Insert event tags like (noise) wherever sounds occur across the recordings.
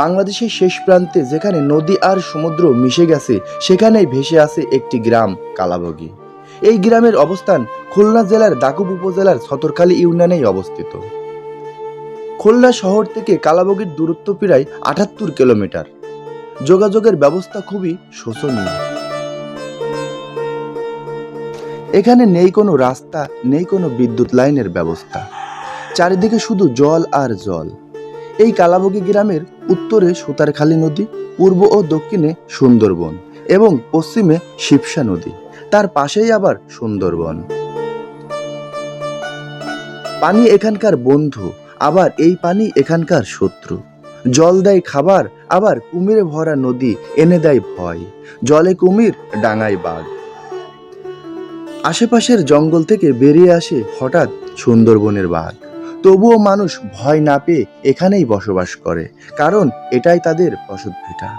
বাংলাদেশের শেষ প্রান্তে যেখানে নদী আর সমুদ্র মিশে গেছে, সেখানেই ভেসে আছে একটি গ্রাম, কালাবগি। এই গ্রামের অবস্থান খুলনা জেলার দাকুব উপজেলার ছতরখালী ইউনিয়নেই অবস্থিত। খুলনা শহর থেকে কালাবগির দূরত্ব প্রায় আটাত্তর কিলোমিটার। যোগাযোগের ব্যবস্থা খুবই শোচনীয়। এখানে নেই কোনো রাস্তা, নেই কোনো বিদ্যুৎ লাইনের ব্যবস্থা। চারিদিকে শুধু জল আর জল। এই কালাবগি গ্রামের উত্তরে সুতারখালী নদী, পূর্ব ও দক্ষিণে সুন্দরবন এবং পশ্চিমে শিবসা নদী। তার পাশেই আবার সুন্দরবন। পানি এখানকার বন্ধু, আবার এই পানি এখানকার শত্রু। জল দেয় খাবার, আবার কুমিরে ভরা নদী এনে দেয় ভয়। জলে কুমির, ডাঙায় বাঘ। আশেপাশের জঙ্গল থেকে বেরিয়ে আসে হঠাৎ সুন্দরবনের বাঘ। তবুও মানুষ ভয় না পেয়ে এখানেই বসবাস করে, কারণ এটাই তাদের বসত ভিটা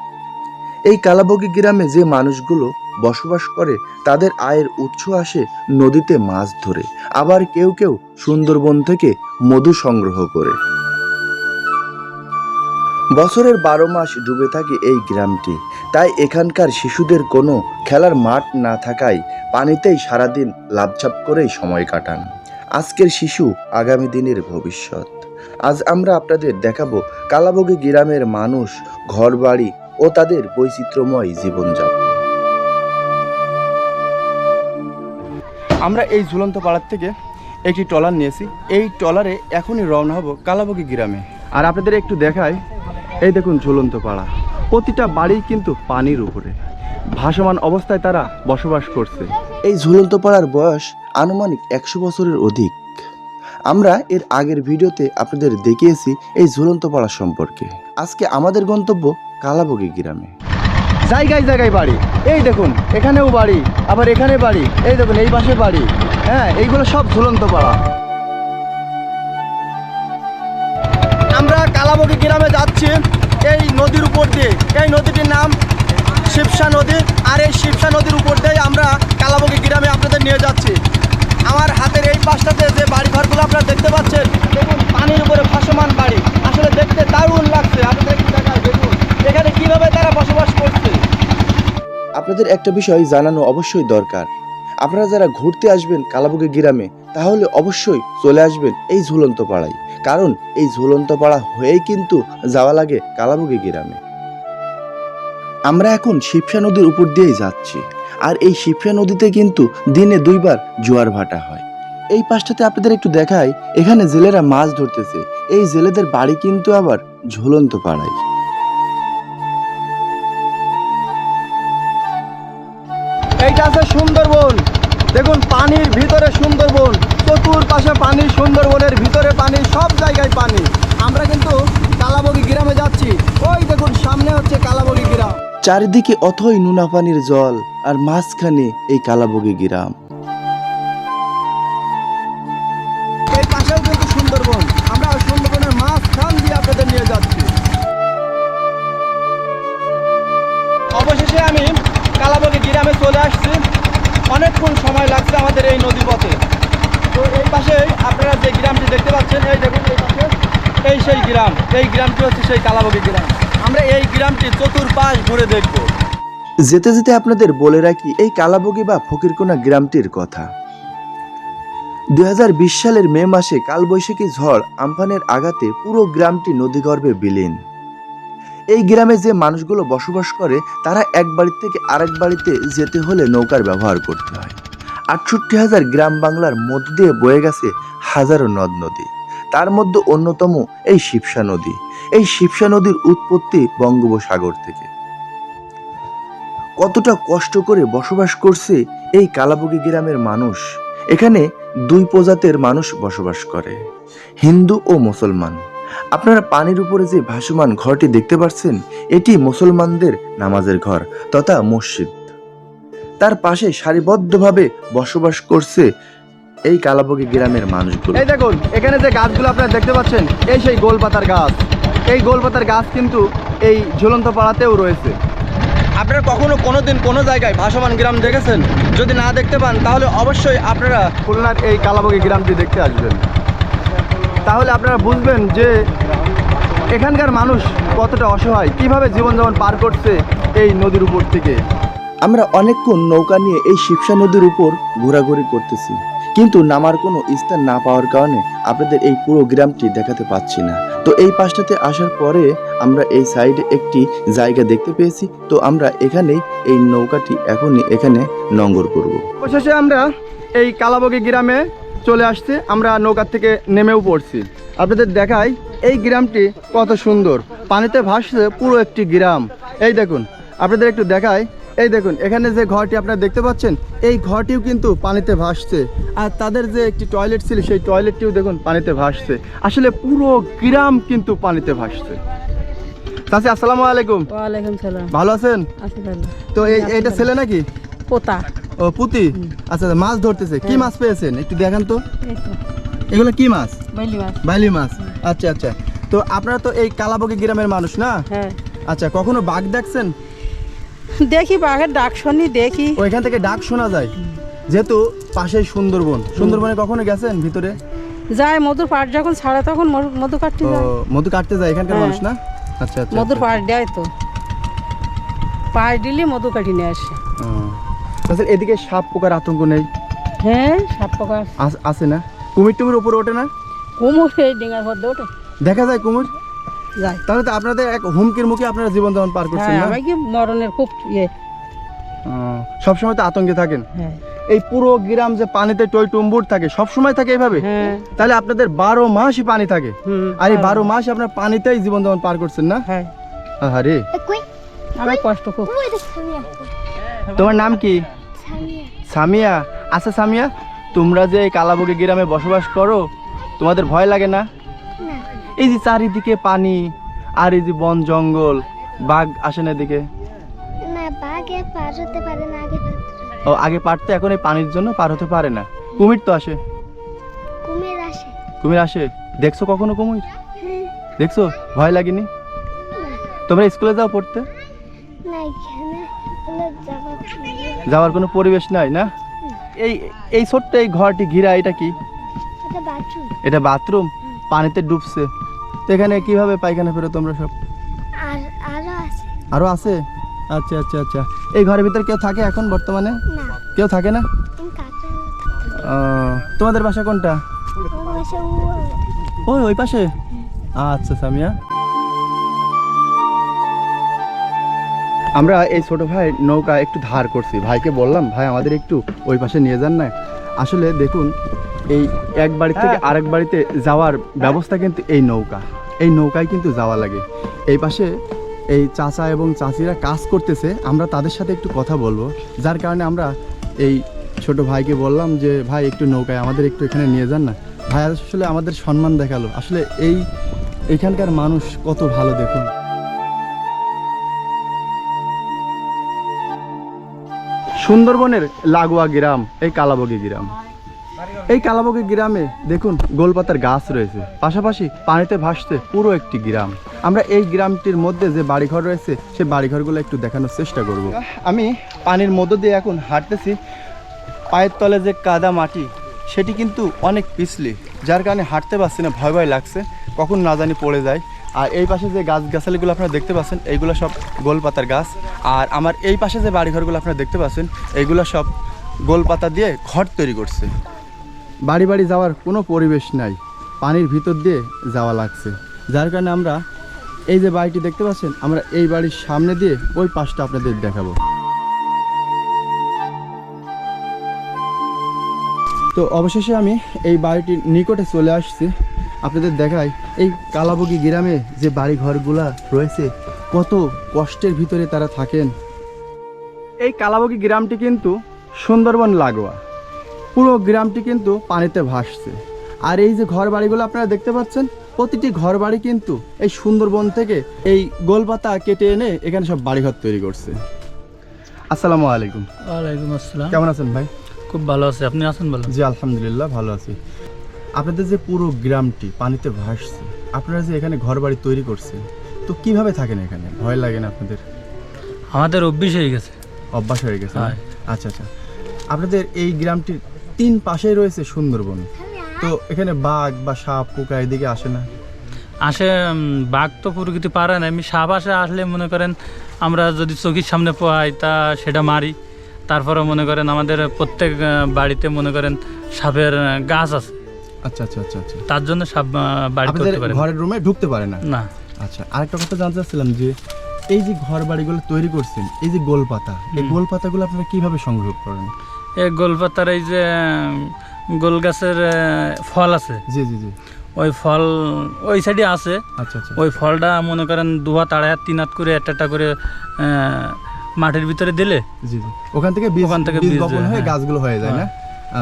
এই কালাবগি গ্রামে যে মানুষগুলো বসবাস করে, তাদের আয়ের উৎস আসে নদীতে মাছ ধরে, আবার কেউ কেউ সুন্দরবন থেকে মধু সংগ্রহ করে। বছরের বারো মাস ডুবে থাকে এই গ্রামটি, তাই এখানকার শিশুদের কোনো খেলার মাঠ না থাকায় পানিতেই সারাদিন লাভঝাপ করেই সময় কাটান। আজকের শিশু আগামী দিনের ভবিষ্যৎ। আজ আমরা আপনাদের দেখাবো কালাবগি গ্রামের মানুষ, ঘরবাড়ি ও তাদের বৈচিত্র্যময় জীবনযাপন। আমরা এই ঝুলন্ত পাড়ার থেকে একটি ট্রলার নিয়েছি। এই ট্রলারে এখনই রওনা হব কালাবগি গ্রামে। আর আপনাদের একটু দেখাই, এই দেখুন ঝুলন্ত পাড়া। প্রতিটা বাড়ি কিন্তু পানির উপরে। ভাসমান অবস্থায় তারা বসবাস করছে। এই ঝুলন্ত পাড়ার বয়স আনুমানিক একশো বছরের অধিক। আমরা এর আগের ভিডিওতে আপনাদের দেখিয়েছি এই ঝুলন্ত পাড়া সম্পর্কে। আজকে আমাদের গন্তব্য কালাবগি গ্রামে। জায়গায় জায়গায় বাড়ি। এই দেখুন, এখানেও বাড়ি, আবার এখানে বাড়ি, এই দেখুন, এই পাশে বাড়ি। হ্যাঁ এইগুলো সব ঝুলন্ত পাড়া। আমরা কালাবগি গ্রামে যাচ্ছি, এই নদীর উপর দিয়ে। এই নদীটির নাম শিবসা নদী আর এই শিবসা নদীর উপর দিয়ে আমরা কালাবগি গ্রামে আপনাদের নিয়ে যাচ্ছি আমার হাতের এই পাশটাতে যে বাড়ি ঘরগুলো আপনারা দেখতে পাচ্ছেন দেখুন পানির উপরে ভাসমান বাড়ি আসলে দেখতে দারুণ লাগছে আপনাদের একটু দেখায় দেখুন এখানে কীভাবে তারা বসবাস করছে আপনাদের একটা বিষয় জানানো অবশ্যই দরকার। আপনারা যারা ঘুরতে আসবেন কালাবুগি গ্রামে, তাহলে অবশ্যই চলে আসবেন এই ঝুলন্ত পাড়ায় কারণ এই ঝুলন্ত পাড়া হয়েই কিন্তু যাওয়া লাগে কালাবুগি গ্রামে। আমরা এখন শিবসা নদীর উপর দিয়েই যাচ্ছি। আর এই শিবসা নদীতে কিন্তু দিনে দুইবার জোয়ার ভাটা হয়। এই পাশটাতে আপনাদের একটু দেখায় এখানে জেলেরা মাছ ধরতেছে। এই জেলেদের বাড়ি কিন্তু আবার ঝুলন্ত পাড়ায় আছে সুন্দরবন। দেখুন, পানির ভিতরে সুন্দরবন। চতুর পাশে পানি, সুন্দরবনের ভিতরে পানি, সব জায়গায় পানি। আমরা কিন্তু কালাবগি গ্রামে যাচ্ছি। ওই দেখুন, সামনে হচ্ছে কালাবগি গ্রাম। চারিদিকে অথই নুনা পানির জল আর মাঝখানে এই কালাবগি গ্রাম। এই গ্রামটি হচ্ছে সেই কালাবগি গ্রাম। আমরা এই গ্রামটি চতুর্পাশ ঘুরে দেখব। যেতে যেতে আপনাদের বলে রাখি এই কালাবগি বা ফকিরকোনা গ্রামটির কথা। দু হাজার বিশ সালের মে মাসে কালবৈশাখী ঝড় আমফানের আঘাতে পুরো গ্রামটি নদীগর্ভে বিলীন। এই গ্রামে যে মানুষগুলো বসবাস করে, তারা এক বাড়ি থেকে আরেক বাড়িতে যেতে হলে নৌকার ব্যবহার করতে হয়। আটষট্টি হাজার গ্রাম বাংলার মধ্য দিয়ে বয়ে গেছে হাজারো নদ নদী। তার মধ্যে অন্যতম এই শিবসা নদী, এই শিবসা নদীর উৎপত্তি বঙ্গোপসাগর থেকে। কতটা কষ্ট করে বসবাস করছে এই কালাবগি গ্রামের মানুষ। এখানে দুই প্রজাতের মানুষ বসবাস করে, হিন্দু ও মুসলমান। আপনারা পানির উপরে যে ভাসমান ঘরটি দেখতে পাচ্ছেন এটি মুসলমানদের নামাজের ঘর তথা মসজিদ। তার পাশে সারিবদ্ধভাবে বসবাস করছে এই কালাবগি গ্রামের মানুষগুলো। এই দেখুন এখানে যে গাছগুলো আপনারা দেখতে পাচ্ছেন এই সেই গোলপাতার গাছ। এই গোলপাতার গাছ কিন্তু এই ঝুলন্ত পাড়াতেও রয়েছে। আপনারা কখনো কোনো দিন কোনো জায়গায় ভাসমান গ্রাম দেখেছেন? যদি না দেখতে পান তাহলে অবশ্যই আপনারা খুলনার এই কালাবগি গ্রামটি দেখতে আসবেন। তাহলে আপনারা বুঝবেন যে এখানকার মানুষ কতটা অসহায় কীভাবে জীবনযাপন পার করছে এই নদীর উপর থেকে। আমরা অনেকক্ষণ নৌকা নিয়ে এই শিবসা নদীর উপর ঘোরাঘুরি করতেছি। কিন্তু নামার কোনো স্থান না পাওয়ার কারণে আপনাদের এই পুরো গ্রামটি দেখাতে পাচ্ছি না। তো এই পাশটাতে আসার পরে আমরা এই সাইডে একটি জায়গা দেখতে পেয়েছি। তো আমরা এখানেই এই নৌকাটি এখনই এখানে নঙ্গর করব। অবশেষে আমরা এই কালাবগি গ্রামে চলে আসছি। আমরা নৌকার থেকে নেমেও পড়ছি। আপনাদের দেখাই এই গ্রামটি কত সুন্দর। পানিতে ভাসছে পুরো একটি গ্রাম। এই দেখুন, আপনাদের একটু দেখাই এই দেখুন এখানে যে ঘরটি আপনারা দেখতে পাচ্ছেন এই ঘরটিও কিন্তু পানিতে ভাসছে। আর তাদের যে একটি টয়লেট ছিল সেই টয়লেটটিও দেখুন পানিতে ভাসছে। আসলে পুরো গ্রাম কিন্তু পানিতে ভাসছে। চাচি আসসালামু আলাইকুম। ওয়ালাইকুম সালাম। ভালো আছেন? তো এই এইটা ছেলে নাকি? পোতা। ও পুতি? আচ্ছা আচ্ছা, মাছ ধরতেছে। কি মাছ পেয়েছেন? একটু দেখান তো। এগুলো কি মাছ? বাইলি মাছ। বাইলি মাছ। আচ্ছা আচ্ছা। তো আপনারা তো এই কালাবগি গ্রামের মানুষ না? হ্যাঁ। আচ্ছা কখনো বাঘ দেখছেন? দেখি বাঘের ডাক শুনি দেখি। ওইখান থেকে ডাক শোনা যায়। যেহেতু পাশে সুন্দরবন। সুন্দরবনে কখনো গেছেন ভিতরে? যায় মধুর পাট যখন ছাড়ে তখন মধু- কাটতে যায়। মধু কাটতে যায় এখানকার হ্যাঁ। মানুষ না? আচ্ছা আচ্ছা মধুর আচ্ছা। পাট দেয় তো। পাট দিলে মধু কাটি নিয়ে আসে। তাছাড়া এদিকে সাপ পোকার আতঙ্ক নেই? হ্যাঁ সাপ পোকা আছে। না? কুমির টুমির উপরে ওঠে না? কুমুর এই ডিঙার মধ্যে ওঠে। দেখা যায় কুমির? যায় তাহলে তো আপনাদের এক হুমকির মুখে আপনারা জীবন যাপন পার করছেন হ্যাঁ না? আমার কি মরণের খুব ইয়ে। ও, সবসময় তো আতঙ্কে থাকেন। হ্যাঁ। এই পুরো গ্রাম যে পানিতে টই টুম্বুর থাকে সব সময় থাকে এইভাবে? হ্যাঁ। তাহলে আপনাদের বারো মাসই পানি থাকে। হুম, আর এই। বারো মাস। আপনার পানিতেই জীবন যাপন পার করছেন না? হ্যাঁ। আরে আমার কষ্ট খুব। তোমার নাম কি? সামিয়া। আচ্ছা সামিয়া তোমরা যে এই কালাবগি গ্রামে বসবাস করো তোমাদের ভয় লাগে না? এই যে চারিদিকে পানি আর এই যে বন জঙ্গল বাঘ আসে না এদিকে? ও আগে পারতে এখন এই পানির জন্য পার হতে পারে না। কুমির তো আসে। কুমির আসে। কুমির আসে। দেখছ কখনো কুমির? (laughs) দেখছ? ভয় লাগেনি? তোমরা স্কুলে যাও পড়তে। যাওয়ার কোনো পরিবেশ নাই না? এই এই ছোট্ট এই ঘরটি ঘিরা এটা কি? এটা বাথরুম? পানিতে ডুবছে। তো এখানে কীভাবে পায়খানা ফেরো তোমরা সব? আর আরও আছে। আরও আছে? আচ্ছা আচ্ছা আচ্ছা। এই ঘরের ভিতর কেউ থাকে এখন বর্তমানে? না। কেউ থাকে না? ও, তোমাদের বাসা কোনটা? ও ওই ওই পাশে? আচ্ছা সামিয়া। আমরা এই ছোট ভাই নৌকা একটু ধার করছি। ভাইকে বললাম ভাই আমাদের একটু ওই পাশে নিয়ে যান না। আসলে দেখুন এই এক বাড়ি থেকে আরেক বাড়িতে যাওয়ার ব্যবস্থা কিন্তু এই নৌকা। এই নৌকায় কিন্তু যাওয়া লাগে। এই পাশে এই চাচা এবং চাচিরা কাজ করতেছে, আমরা তাদের সাথে একটু কথা বলব। যার কারণে আমরা এই ছোট ভাইকে বললাম যে, ভাই, একটু নৌকায় আমাদের একটু এখানে নিয়ে যান না। ভাই, আসলে আমাদের সম্মান দেখাল। আসলে এই এখানকার মানুষ কত ভালো দেখুন। সুন্দরবনের লাগোয়া গ্রাম, এই কালাবগি গ্রাম। এই কালাবগি গ্রামে দেখুন গোলপাতার গাছ রয়েছে। পাশাপাশি পানিতে ভাসছে পুরো একটি গ্রাম। আমরা এই গ্রামটির মধ্যে যে বাড়িঘর রয়েছে সেই বাড়িঘরগুলো একটু দেখানোর চেষ্টা করব। আমি পানির মধ্য দিয়ে এখন হাঁটতেছি। পায়ের তলে যে কাদা মাটি, সেটি কিন্তু অনেক পিছলি, যার কারণে হাঁটতে পারছি না, ভয় ভয় লাগছে। কখন না জানি পড়ে যায়। আর এই পাশে যে গাছ গাছালিগুলো আপনারা দেখতে পাচ্ছেন, এইগুলো সব গোলপাতার গাছ। আর আমার এই পাশে যে বাড়িঘরগুলো আপনারা দেখতে পাচ্ছেন, এইগুলো সব গোলপাতা দিয়ে ঘর তৈরি করছে। বাড়ি বাড়ি যাওয়ার কোনো পরিবেশ নাই। পানির ভিতর দিয়ে যাওয়া লাগছে। যার কারণে আমরা এই যে বাড়িটি দেখতে পাচ্ছেন, আমরা এই বাড়ির সামনে দিয়ে ওই পাশটা আপনাদের দেখাবো। তো অবশেষে আমি এই বাড়িটির নিকটে চলে আসছি। আপনাদের দেখাই, এই কালাবগি গ্রামে যে বাড়ি ঘরগুলা রয়েছে, কত কষ্টের ভিতরে তারা থাকেন। এই কালাবগি গ্রামটি কিন্তু সুন্দরবন লাগোয়া। পুরো গ্রামটি কিন্তু পানিতে ভাসছে। আর এই যে ঘর বাড়িগুলো আপনারা দেখতে পাচ্ছেন প্রতিটি ঘর বাড়ি কিন্তু এই সুন্দরবন থেকে এই গোলপাতা কেটে এনে এখানে সব বাড়িঘর তৈরি করছে। আসসালামু আলাইকুম। ওয়ালাইকুম আসসালাম। কেমন আছেন ভাই? খুব ভালো আছে। আপনি আছেন ভালো? জি আলহামদুলিল্লাহ ভালো আছি। আপনাদের যে পুরো গ্রামটি পানিতে ভাসছে আপনারা যে এখানে ঘর বাড়ি তৈরি করছেন তো কীভাবে থাকেন এখানে? ভয় লাগে না আপনাদের? আমাদের অভ্যাস হয়ে গেছে। অভ্যাস হয়ে গেছে? হ্যাঁ। আচ্ছা আচ্ছা। আপনাদের এই গ্রামটির তিন পাশেই রয়েছে সুন্দরবন। তো এখানে বাঘ বা সাপ পোকা এদিকে আসে না? আসে বাঘ তো প্রকৃতি পারে না। এমনি সাপ আসে আসলে মনে করেন আমরা যদি চোখের সামনে পাই তা সেটা মারি। তারপরে মনে করেন আমাদের প্রত্যেক বাড়িতে মনে করেন সাপের গাছ আছে। আচ্ছা আচ্ছা আচ্ছা আচ্ছা। তার জন্য সাপ বাড়ি করতে পারে ঘরের রুমে ঢুকতে পারে না? না। আচ্ছা আরেকটা কথা জানতে চাচ্ছিলাম যে এই যে ঘর বাড়িগুলো তৈরি করছেন এই যে গোলপাতা এই। গোলপাতাগুলো আপনারা কীভাবে সংগ্রহ করেন? এই গোলপাতার এই যে গোল গাছের ফল আছে? জি জি জি। ওই ফল ওই সাইডে আছে। আচ্ছা আচ্ছা। ওই ফলটা মনে করেন দু হাত আড়াই হাত তিন হাত করে একটা একটা করে মাটির ভিতরে দিলে জি জি। ওখান থেকে বীজ ওখান থেকে বীজ বপন হয়ে হ্যাঁ। গাছগুলো হয়ে যায় না?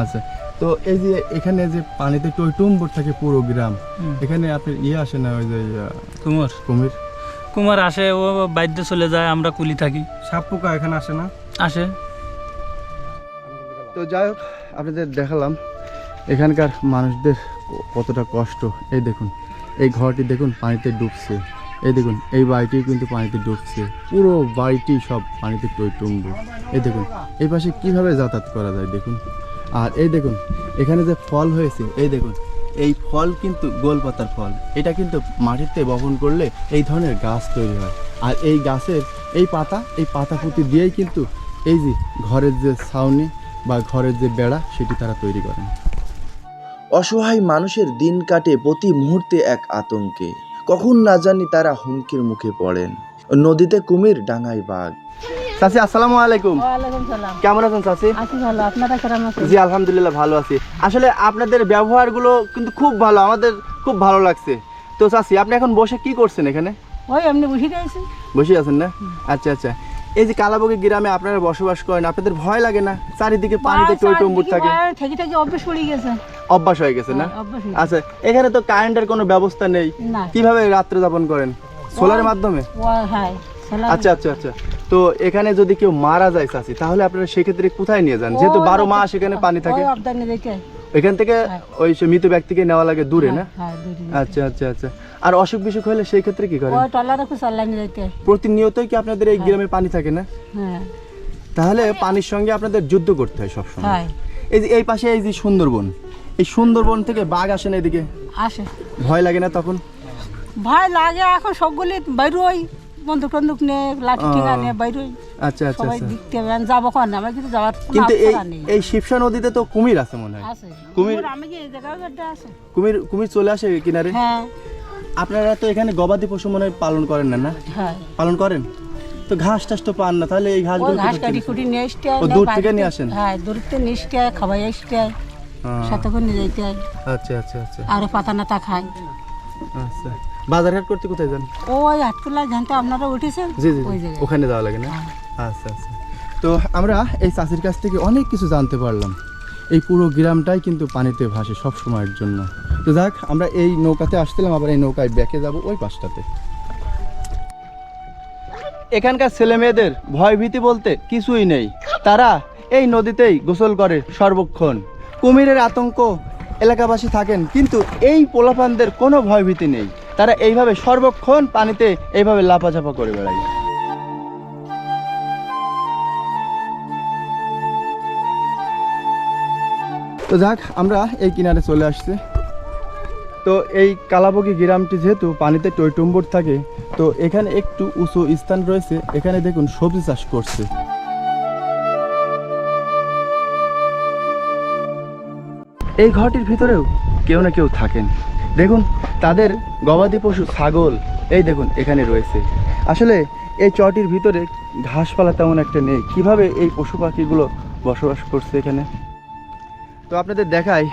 আচ্ছা। তো এই যে এখানে যে পানিতে টইটুম্বর থাকে পুরো গ্রাম এখানে আপনার ইয়ে আসে না ওই যে কুমোর? কুমির? কুমার আসে ও বাইদ্যে চলে যায় আমরা কুলি থাকি। সাপ পোকা এখানে আসে না? আসে। তো যাই হোক, আপনাদের দেখালাম, এখানকার মানুষদের কতটা কষ্ট। এই দেখুন, এই ঘরটি দেখুন, পানিতে ডুবছে। এই দেখুন, এই বাড়িটি কিন্তু পানিতে ডুবছে। পুরো বাড়িটি সব পানিতে টইটুম্বু। এই দেখুন, এই পাশে কীভাবে যাতায়াত করা যায় দেখুন। আর এই দেখুন, এখানে যে ফল হয়েছে, এই দেখুন, এই ফল কিন্তু গোলপাতার ফল। এটা কিন্তু মাটিতে বপন করলে এই ধরনের গাছ তৈরি হয়। আর এই গাছের এই পাতা এই পাতা পুঁতি দিয়েই কিন্তু এই যে ঘরের যে ছাউনি বা ঘরের যে বেড়া সেটি তারা তৈরি করেন। অসহায় মানুষের দিন কাটে প্রতি মুহূর্তে এক আতঙ্কে। কখন না জানি তারা হুমকির মুখে পড়েন। নদীতে কুমির ডাঙায় বাঘ। চাচি আসসালামু আলাইকুম। কেমন আছেন চাচি? আছি ভালো আপনারা কেমন আছেন? জি আলহামদুলিল্লাহ ভালো আছি। আসলে আপনাদের ব্যবহারগুলো কিন্তু খুব ভালো আমাদের খুব ভালো লাগছে। তো চাচি আপনি এখন বসে কি করছেন এখানে? ওই এমনি বসে রয়েছি বসে আছেন না? আচ্ছা আচ্ছা। এই যে কালাবগি গ্রামে আপনারা বসবাস করেন আপনাদের ভয় লাগে না? চারিদিকে পানিতে টইটম্বুর থাকে? থেকে থেকে অভ্যেস পড়ে গেছে। অভ্যাস হয়ে গেছে না? হ্যাঁ, হয়ে আচ্ছা এখানে তো কারেন্টের কোনো ব্যবস্থা নেই। কীভাবে রাত্রে যাপন করেন? সোলারের মাধ্যমে? হ্যাঁ আচ্ছা আচ্ছা আচ্ছা। তো এখানে যদি কেউ মারা যায় চাচি তাহলে আপনারা সেক্ষেত্রে কোথায় নিয়ে যান? যেহেতু বারো মাস এখানে পানি থাকে। এখান থেকে হ্যাঁ। ওই মৃত ব্যক্তিকে নেওয়া লাগে দূরে না? হ্যাঁ আচ্ছা আচ্ছা আচ্ছা। আর অসুখ বিসুখ হলে সেই ক্ষেত্রে কি করেন? ওই টলার খুব চাল্লানি দেখে প্রতিনিয়তই কি আপনাদের এই গ্রামে পানি থাকে না? হ্যাঁ। তাহলে পানির সঙ্গে আপনাদের যুদ্ধ করতে হয় সবসময়। হ্যাঁ। এই যে এই পাশে এই যে সুন্দরবন এই সুন্দরবন থেকে বাঘ আসে না এদিকে? আসে। ভয় লাগে না তখন? ভয় লাগে এখন সবগুলি বাইরোই। বন্দুক টন্দুক নে লাঠি ও। ঠেঙা নে বাইরোই। আচ্ছা আচ্ছা সবাই আচ্ছা। দেখতে হবে যাব কখন? আমার কিন্তু যাওয়ার কোনো কিন্তু এই এই শিবসা নদীতে তো কুমির আছে মনে হয়। আছে। কুমির- আমি কি এই জায়গায় আছে? কুমির কুমির চলে আসে কিনারে? হ্যাঁ। আপনারা তো এখানে গবাদি পশু মনে হয় পালন করেন না না? হ্যাঁ। পালন করেন? তো ঘাস টাস তো পান না তাহলে এই ঘাসগুলো ঘাস কাটি কুটি নিয়ে আসতে ও, দূর থেকে নিয়ে আসেন? হ্যাঁ দূর থেকে নিয়ে আসতে হয়, খাওয়াই আসতে হয়, হ্যাঁ, সাথে করে নিয়ে যাইতে হয়। আচ্ছা আচ্ছা আচ্ছা। আর পাতা নাতা খায়। আচ্ছা। বাজার ঘাট করতে কোথায় যান? ওই হাতকুলা জানতে আপনারা উঠেছেন? জি জি জি, ওখানে যাওয়া লাগে না? হ্যাঁ। আচ্ছা আচ্ছা। তো আমরা এই চাষির কাছ থেকে অনেক কিছু জানতে পারলাম। এই পুরো গ্রামটাই কিন্তু পানিতে ভাসে সব সময়ের জন্য। তো যাক, আমরা এই নৌকাতে আসছিলাম, আবার এই নৌকায় ব্যাকে যাব ওই পাশটাতে। এখানকার ছেলে মেয়েদের ভয় ভীতি বলতে কিছুই নেই। তারা এই নদীতেই গোসল করে সর্বক্ষণ। কুমিরের আতঙ্ক, এলাকাবাসী থাকেন, কিন্তু এই পোলাপানদের কোনো ভয় ভীতি নেই। তারা এইভাবে সর্বক্ষণ পানিতে এইভাবে লাপাঝাপা করে বেড়ায়। তো যাক, আমরা এই কিনারে চলে আসছি। তো এই কালাবগি গ্রামটি যেহেতু পানিতে টইটুম্বর থাকে, তো এখানে একটু উঁচু স্থান রয়েছে। এখানে দেখুন, সবজি চাষ করছে। এই ঘরটির ভিতরেও কেউ না কেউ থাকেন। দেখুন, তাদের গবাদি পশু ছাগল, এই দেখুন, এখানে রয়েছে। আসলে এই চটির ভিতরে ঘাসপালা তেমন একটা নেই। কীভাবে এই পশু পাখিগুলো বসবাস করছে এখানে? তো আপনাদের দেখাই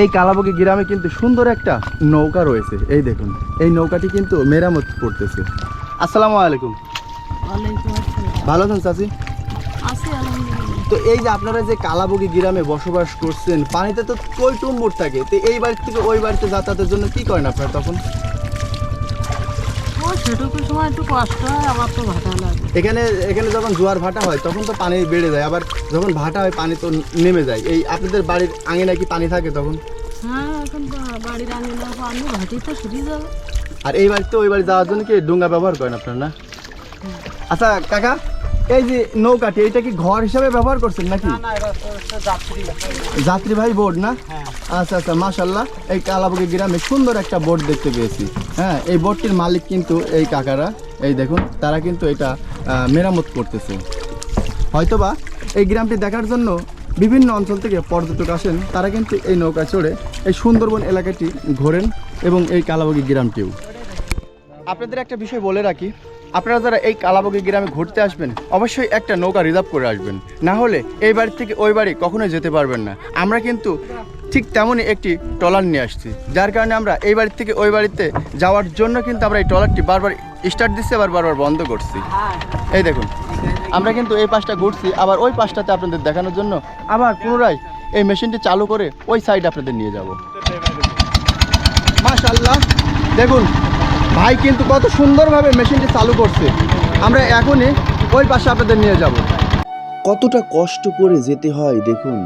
এই কালাবগি গ্রামে কিন্তু সুন্দর একটা নৌকা রয়েছে। এই দেখুন এই নৌকাটি কিন্তু মেরামত করতেছে। আসসালামু আলাইকুম। ভালো আছেন চাচি? তো এই যে আপনারা যে কালাবগি গ্রামে বসবাস করছেন পানিতে তো কই টুম্বুর থাকে তো এই বাড়ি থেকে ওই বাড়িতে যাতায়াতের জন্য কি করেন আপনারা তখন? সেটুকু সময় একটু কষ্ট হয় আবার তো ভাটা এখানে এখানে যখন জোয়ার ভাটা হয় তখন তো পানি বেড়ে যায়। আবার যখন ভাটা হয় পানি তো নেমে যায়। এই আপনাদের বাড়ির আঙিনায় কি পানি থাকে তখন? হ্যাঁ এখন তো বাড়ির আঙিনা পানি ভাটি তো ছুটি যাবে। আর এই বাড়িতে ওই বাড়ি যাওয়ার জন্য কি ডোঙ্গা ব্যবহার করেন আপনারা না? আচ্ছা কাকা এই যে নৌকাটি এটা কি ঘর হিসাবে ব্যবহার করছেন নাকি? যাত্রীবাহী বোর্ড না? আচ্ছা আচ্ছা মাশাল্লাহ এই কালাবুকি গ্রামে সুন্দর একটা বোর্ড দেখতে পেয়েছি। হ্যাঁ এই বোর্ডটির মালিক কিন্তু এই কাকারা। এই দেখুন তারা কিন্তু এটা মেরামত করতেছে। হয়তোবা এই গ্রামটি দেখার জন্য বিভিন্ন অঞ্চল থেকে পর্যটক আসেন, তারা কিন্তু এই নৌকা চড়ে এই সুন্দরবন এলাকাটি ঘোরেন এবং এই কালাবগি গ্রামটিও। আপনাদের একটা বিষয় বলে রাখি, আপনারা যারা এই কালাবগি গ্রামে ঘুরতে আসবেন, অবশ্যই একটা নৌকা রিজার্ভ করে আসবেন। না হলে এই বাড়ি থেকে ওই বাড়ি কখনোই যেতে পারবেন না। আমরা কিন্তু ঠিক তেমনই একটি ট্রলার নিয়ে আসছি। যার কারণে আমরা এই বাড়ি থেকে ওই বাড়িতে যাওয়ার জন্য কিন্তু আমরা এই ট্রলারটি বারবার স্টার্ট দিচ্ছি আবার বারবার বন্ধ করছি। এই দেখুন আমরা কিন্তু এই পাশটা ঘুরছি আবার ওই পাশটাতে আপনাদের দেখানোর জন্য আবার পুনরায় এই মেশিনটি চালু করে ওই সাইড আপনাদের নিয়ে যাব। মাশাল্লাহ দেখুন ভাই কিন্তু কত সুন্দরভাবে মেশিনটি চালু করছে। আমরা এখনই ওই পাশে আপনাদের নিয়ে যাব। কতটা কষ্ট করে যেতে হয় দেখুন।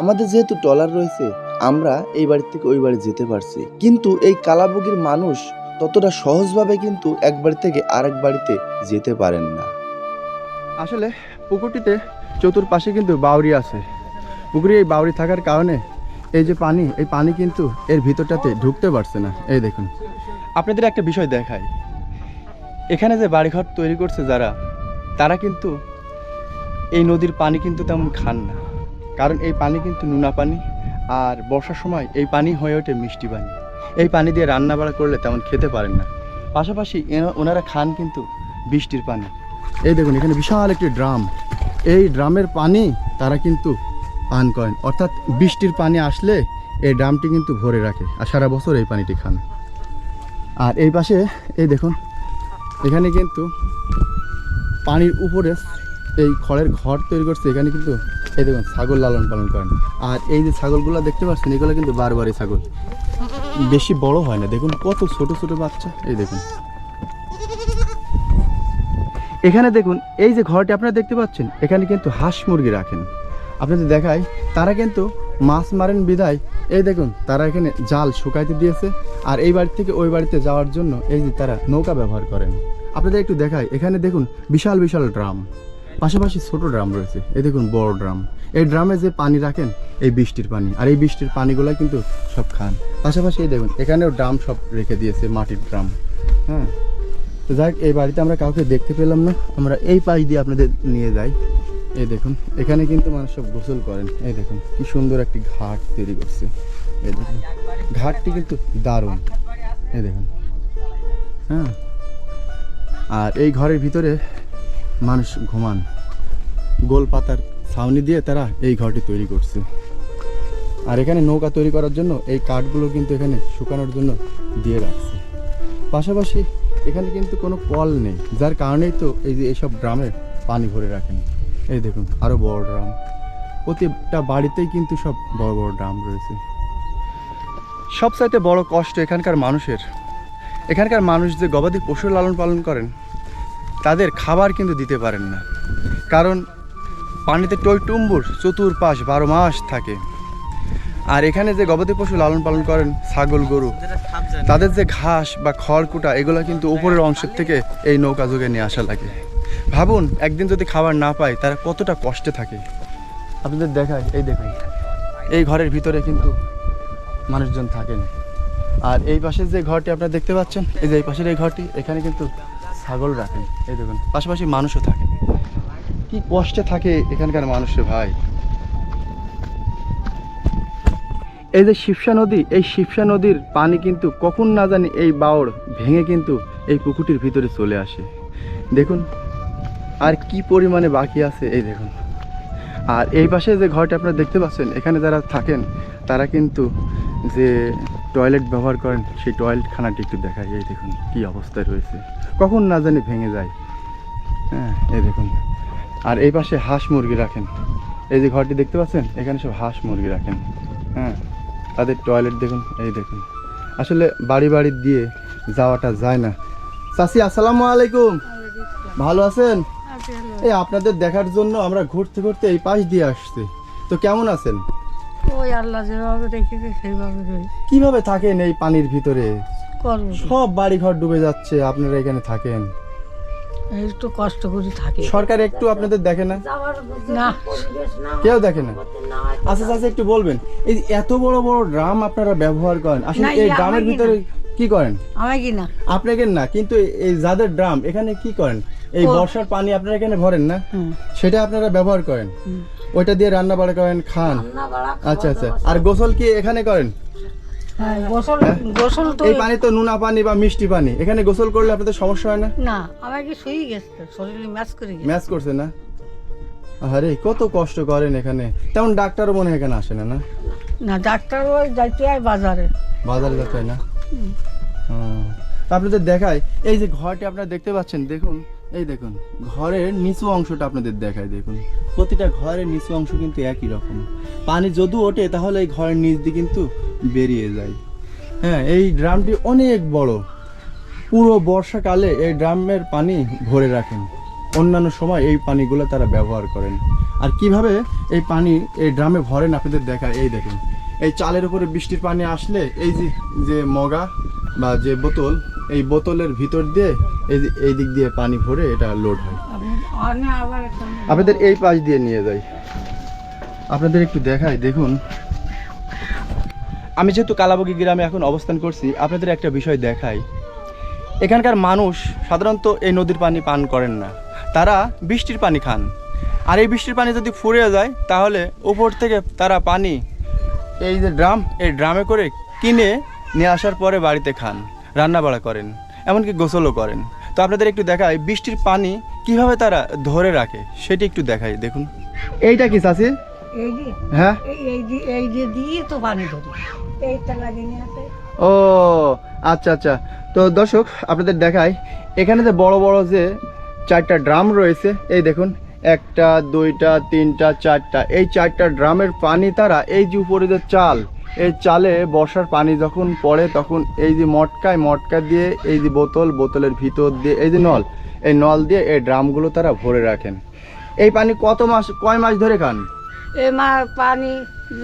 আমাদের যেহেতু ট্রলার রয়েছে আমরা এই বাড়ি থেকে ওই বাড়ি যেতে পারছি। কিন্তু এই কালাবুগির মানুষ ততটা সহজভাবে কিন্তু এক বাড়ি থেকে আরেক বাড়িতে যেতে পারেন না। আসলে পুকুরটিতে চতুর্পাশে কিন্তু বাউরি আছে। পুকুরে এই বাউরি থাকার কারণে এই যে পানি, এই পানি কিন্তু এর ভিতরটাতে ঢুকতে পারছে না। এই দেখুন। আপনাদের একটা বিষয় দেখাই। এখানে যে বাড়িঘর তৈরি করছে যারা, তারা কিন্তু এই নদীর পানি কিন্তু তেমন খান না। কারণ এই পানি কিন্তু নোনা পানি, আর বর্ষার সময় এই পানি হয়ে ওঠে মিষ্টি পানি। এই পানি দিয়ে রান্না বাড়া করলে তেমন খেতে পারেন না। পাশাপাশি ওনারা খান কিন্তু বৃষ্টির পানি। এই দেখুন, এখানে বিশাল একটি ড্রাম। এই ড্রামের পানি তারা কিন্তু পান করেন। অর্থাৎ বৃষ্টির পানি আসলে এই ড্রামটি কিন্তু ভরে রাখে আর সারা বছর এই পানিটি খান। আর এই পাশে, এই দেখুন, এখানে কিন্তু পানির উপরে এই খড়ের ঘর তৈরি করছে। এখানে কিন্তু এই দেখুন, ছাগল লালন পালন করেন। আর এই যে ছাগলগুলো দেখতে পাচ্ছেন, এগুলো কিন্তু বারবারই ছাগল। বেশি বড় হয় না, দেখুন কত ছোট ছোট বাচ্চা। এই দেখুন। এখানে দেখুন, এই যে ঘরটি আপনারা দেখতে পাচ্ছেন, এখানে কিন্তু হাঁস মুরগি রাখেন। আপনাদের দেখাই, তারা কিন্তু মাছ মারেন বিদায়। এই দেখুন, তারা এখানে জাল শুকাইতে দিয়েছে, আর এই বাড়ি থেকে ওই বাড়িতে যাওয়ার জন্য এই যে তারা নৌকা ব্যবহার করেন। আপনাদের একটু দেখাই, এখানে দেখুন, বিশাল বিশাল ড্রাম। পাশাপাশি ছোট ড্রাম রয়েছে। এই দেখুন, বড় ড্রাম। এই ড্রামে যে পানি রাখেন, এই বৃষ্টির পানি। আর এই বৃষ্টির পানিগুলো কিন্তু সব খান। পাশাপাশি এই দেখুন, এখানেও ড্রাম সব রেখে দিয়েছে, মাটির ড্রাম। হ্যাঁ? তো যাক, এই বাড়িতে আমরা কাউকে দেখতে পেলাম না। আমরা এই পাশ দিয়ে আপনাদের নিয়ে যাই। এই দেখুন, এখানে কিন্তু মানুষ সব গোসল করেন। এই দেখুন, কি সুন্দর একটি ঘাট তৈরি করছে। এই দেখুন, ঘাটটি কিন্তু দারুণ। এই দেখুন। হ্যাঁ? আর এই ঘরের ভিতরে মানুষ ঘুমান। গোল পাতার ছাউনি দিয়ে তারা এই ঘরটি তৈরি করছে। আর এখানে নৌকা তৈরি করার জন্য এই কাঠগুলো কিন্তু এখানে শুকানোর জন্য দিয়ে রাখছে। পাশাপাশি এখানে কিন্তু কোনো কল নেই, যার কারণেই তো এই যে এইসব ড্রামে পানি ভরে রাখেন। এই দেখুন আরও বড় ড্রাম। প্রতিটা বাড়িতেই কিন্তু সব বড় বড় ড্রাম রয়েছে। সবচাইতে বড় কষ্ট এখানকার মানুষের। এখানকার মানুষ যে গবাদি পশু লালন পালন করেন তাদের খাবার কিন্তু দিতে পারেন না। কারণ পানিতে টইটুম্বুর চতুর্পাশ বারো মাস থাকে। আর এখানে যে গবাদি পশু লালন পালন করেন ছাগল, গরু, তাদের যে ঘাস বা খড়কুটা, এগুলো কিন্তু উপরের অংশের থেকে এই নৌকা যোগে নিয়ে আসা লাগে। ভাবুন, একদিন যদি খাবার না পায়, তারা কতটা কষ্টে থাকে। আপনাদের দেখায় এই দেখুন, এই ঘরের ভিতরে কিন্তু মানুষজন থাকেন। আর এই পাশের যে ঘরটি আপনারা দেখতে পাচ্ছেন, এই যে এই পাশের এই ঘরটি, এখানে কিন্তু ছাগল রাখেন এই দেখুন। পাশাপাশি মানুষও থাকে। কি কষ্টে থাকে এখানকার মানুষের ভাই। এই যে শিবসা নদী, এই শিবসা নদীর পানি কিন্তু কখন না জানি এই বাওড় ভেঙে কিন্তু এই পুকুরটির ভিতরে চলে আসে। দেখুন, আর কি পরিমাণে বাকি আছে, এই দেখুন। আর এই পাশে যে ঘরটা আপনারা দেখতে পাচ্ছেন, এখানে যারা থাকেন তারা কিন্তু যে টয়লেট ব্যবহার করেন সেই টয়লেটখানাটি একটু দেখায় এই দেখুন কি অবস্থায় রয়েছে। কখন না জানি ভেঙে যায়। হ্যাঁ এই দেখুন। আর এই পাশে হাঁস মুরগি রাখেন। এই যে ঘরটি দেখতে পাচ্ছেন? এখানে সব হাঁস মুরগি রাখেন। হ্যাঁ তাদের টয়লেট দেখুন এই দেখুন। আসলে বাড়ি বাড়ি দিয়ে যাওয়াটা যায় না। চাচি আসসালামু আলাইকুম। ভালো আছেন? এই আপনাদের দেখার জন্য আমরা ঘুরতে ঘুরতে এই পাশ দিয়ে আসছি। তো কেমন আছেন? ওই আল্লাহ যেভাবে রেখেছে সেইভাবে রয়েছে। কীভাবে থাকেন এই পানির ভিতরে? করব। সব বাড়ি ঘর ডুবে যাচ্ছে আপনারা এখানে থাকেন। একটু কষ্ট করে থাকি। সরকার একটু আপনাদের দেখে না? না। কেউ দেখে না? আচ্ছা আচ্ছা একটু বলবেন। এই এত বড় বড় ড্রাম আপনারা ব্যবহার করেন। আসলে এই ড্রামের ভিতরে কি করেন? আমায় কি না। আপনাকে না কিন্তু এই যাদের ড্রাম এখানে কি করেন? এই বর্ষার পানি আপনারা এখানে ভরেন না? সেটা আপনারা ব্যবহার করেন। ওইটা দিয়ে রান্না বাড়া করেন খান। আচ্ছা আচ্ছা। আর গোসল কি এখানে করেন? হ্যাঁ, গোসল গোসল তো এই পানি তো নুনা পানি বা মিষ্টি পানি এখানে গোসল করলে আপনাদের সমস্যা হয় না? না আমার কি শুয়ে গেছে শরীরে ম্যাচ করে গেছে। ম্যাচ করছে না? আরে কত কষ্ট করেন এখানে। তেমন ডাক্তারও মনে হয় এখানে আসে না না? না ডাক্তার ওই যাইতে হয় বাজারে। বাজারে যেতে হয় না? হুম। তা আপনাদের দেখায় এই যে ঘরটি আপনারা দেখতে পাচ্ছেন দেখুন। এই দেখুন, ঘরের নিচু অংশটা আপনাদের দেখায় দেখুন। প্রতিটা ঘরের নিচু অংশ কিন্তু একই রকম। পানি যদি ওঠে, তাহলে এই ঘরের নিচ দিয়ে কিন্তু বেরিয়ে যায়। হ্যাঁ এই ড্রামটি অনেক বড়। পুরো বর্ষাকালে এই ড্রামের পানি ভরে রাখেন। অন্যান্য সময় এই পানিগুলো তারা ব্যবহার করেন। আর কীভাবে এই পানি এই ড্রামে ভরেন আপনাদের দেখায়, এই দেখুন। এই চালের উপরে বৃষ্টির পানি আসলে এই যে যে মগা বা যে বোতল, এই বোতলের ভিতর দিয়ে এই এই দিক দিয়ে পানি ভরে এটা লোড হয়। আপনাদের এই পাশ দিয়ে নিয়ে যাই। আপনাদের একটু দেখাই দেখুন। আমি যেহেতু কালাবগি গ্রামে এখন অবস্থান করছি আপনাদের একটা বিষয় দেখাই। এখানকার মানুষ সাধারণত এই নদীর পানি পান করেন না। তারা বৃষ্টির পানি খান। আর এই বৃষ্টির পানি যদি ফুরিয়ে যায় তাহলে উপর থেকে তারা পানি এই যে ড্রাম এই ড্রামে করে কিনে নিয়ে আসার পরে বাড়িতে খান রান্না বাড়া করেন। এমনকি গোসলও করেন। তো আপনাদের একটু দেখাই বৃষ্টির পানি কীভাবে তারা ধরে রাখে সেটি একটু দেখাই দেখুন। এইটা কি চাষি এই যে হ্যাঁ? এই এই যে দিয়ে তো পানি ধরি। এইটা লাগিয়ে নিয়ে ও আচ্ছা আচ্ছা। তো দর্শক আপনাদের দেখাই এখানে যে বড় বড় যে চারটা ড্রাম রয়েছে এই দেখুন একটা দুইটা তিনটা চারটা এই চারটা ড্রামের পানি তারা এই যে উপরে যে চাল এই চালে বর্ষার পানি যখন পড়ে তখন এই যে মটকায় মটকা দিয়ে এই যে বোতল বোতলের ভিতর দিয়ে এই যে নল এই নল দিয়ে এই ড্রামগুলো তারা ভরে রাখেন। এই পানি কত মাস কয় মাস ধরে খান? এই মা পানি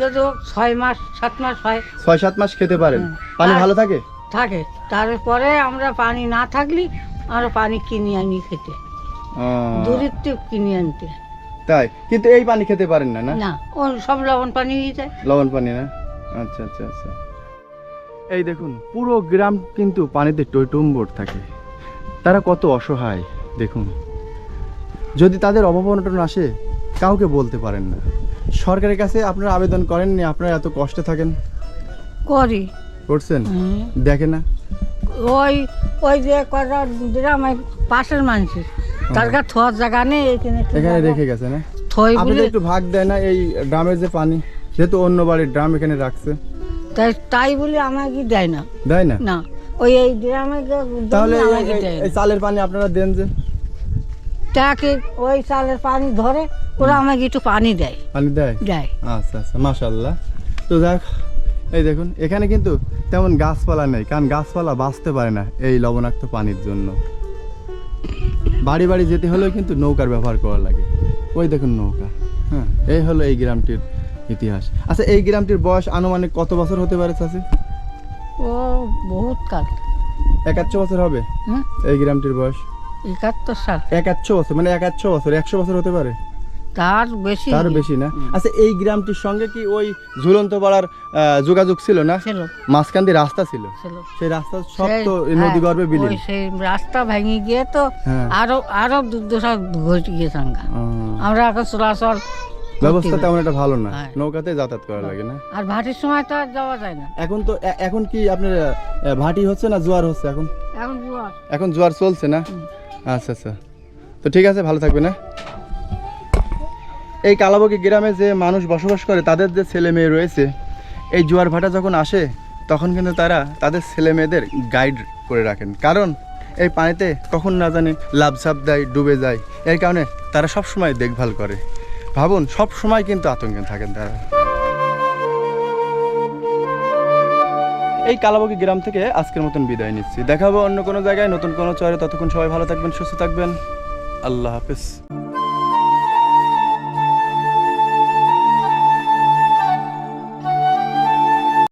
যদি ছয় মাস সাত মাস হয়। ছয় সাত মাস খেতে পারেন? পানি ভালো থাকে? থাকে। তারপরে আমরা পানি না থাকলে আমরা পানি কিনে আনি খেতে। দূরের থেকে কিনে আনতে। তাই? কিন্তু এই পানি খেতে পারেন না না? সব লবণ পানি যায়। লবণ পানি না? আচ্ছা আচ্ছা আচ্ছা। এই দেখুন পুরো গ্রাম কিন্তু পানিতে টইটুম্বর থাকে। তারা কত অসহায় দেখুন। যদি তাদের অভাব অনটন আসে কাউকে বলতে পারেন না। সরকারের কাছে আপনারা আবেদন করেননি আপনারা এত কষ্টে থাকেন? করি। করছেন? দেখে না? ওই ওই যে গ্রামের পাশের মানুষের। তার কাছে থোয়ার জায়গা নেই এখানে এখানে রেখে গেছে না? থই একটু ভাগ দেয় না এই ড্রামের যে পানি। যেহেতু অন্য বাড়ির ড্রাম এখানে রাখছে। তাই তাই বলে আমাকে দেয় না। দেয় না? না। ওই এই গ্রামে তাহলে আমাকে দেয় এই চালের পানি আপনারা দেন যে। তাকে ওই চালের পানি ধরে ওরা আমাকে একটু পানি দেয়। পানি দেয়? দেয়। আচ্ছা আচ্ছা মাশাল্লাহ তো যাক এই দেখুন এখানে কিন্তু তেমন গাছপালা নেই কারণ গাছপালা বাঁচতে পারে না এই লবণাক্ত পানির জন্য। বাড়ি বাড়ি যেতে হলেও কিন্তু নৌকার ব্যবহার করা লাগে। ওই দেখুন নৌকা হ্যাঁ এই হলো এই গ্রামটির ইতিহাস। আচ্ছা এই গ্রামটির বয়স আনুমানিক কত বছর হতে পারে চাষি ও বহুত কাল। একাচ্ছ বছর হবে? এই গ্রামটির বয়স? একাত্তর সাল। একাচ্ছ বছর মানে একাচ্ছ বছর একশো বছর হতে পারে? তার বেশি তারও বেশি না? আচ্ছা এই গ্রামটির সঙ্গে কি ওই ঝুলন্ত পাড়ার যোগাযোগ ছিল না? ছিল। মাঝখান দিয়ে রাস্তা ছিল? সেই রাস্তা সব তো হ্যাঁ, নদী গর্ভে বিলীন। সেই রাস্তা ভেঙে গিয়ে তো হ্যাঁ। আরও আরও দুর্দশা ঘটে গিয়ে আমরা এখন চলাচল ব্যবস্থা তেমন একটা ভালো না। হ্যাঁ। নৌকাতে যাতায়াত করা লাগে না। আর ভাটির সময় তো আর যাওয়া যায় না। এখন তো এখন কি আপনার ভাটি হচ্ছে না জোয়ার হচ্ছে এখন? এখন জোয়ার। এখন জোয়ার চলছে না? আচ্ছা আচ্ছা। তো ঠিক আছে ভালো থাকবে না এই কালাবগি গ্রামে যে মানুষ বসবাস করে তাদের যে ছেলে মেয়ে রয়েছে এই জোয়ার ভাটা যখন আসে তখন কিন্তু তারা তাদের ছেলে মেয়েদের গাইড করে রাখেন। কারণ এই পানিতে কখন না জানি লাভ সাপ দেয় ডুবে যায়। এর কারণে তারা সব সময় দেখভাল করে। ভাবুন, সব সময় কিন্তু আতঙ্কে থাকেন তারা। এই কালাবগি গ্রাম থেকে আজকের মতন বিদায় নিচ্ছি। দেখাবো অন্য কোনো জায়গায়। নতুন কোনো চরে। ততক্ষণ সবাই ভালো থাকবেন, সুস্থ থাকবেন। আল্লাহ হাফিজ।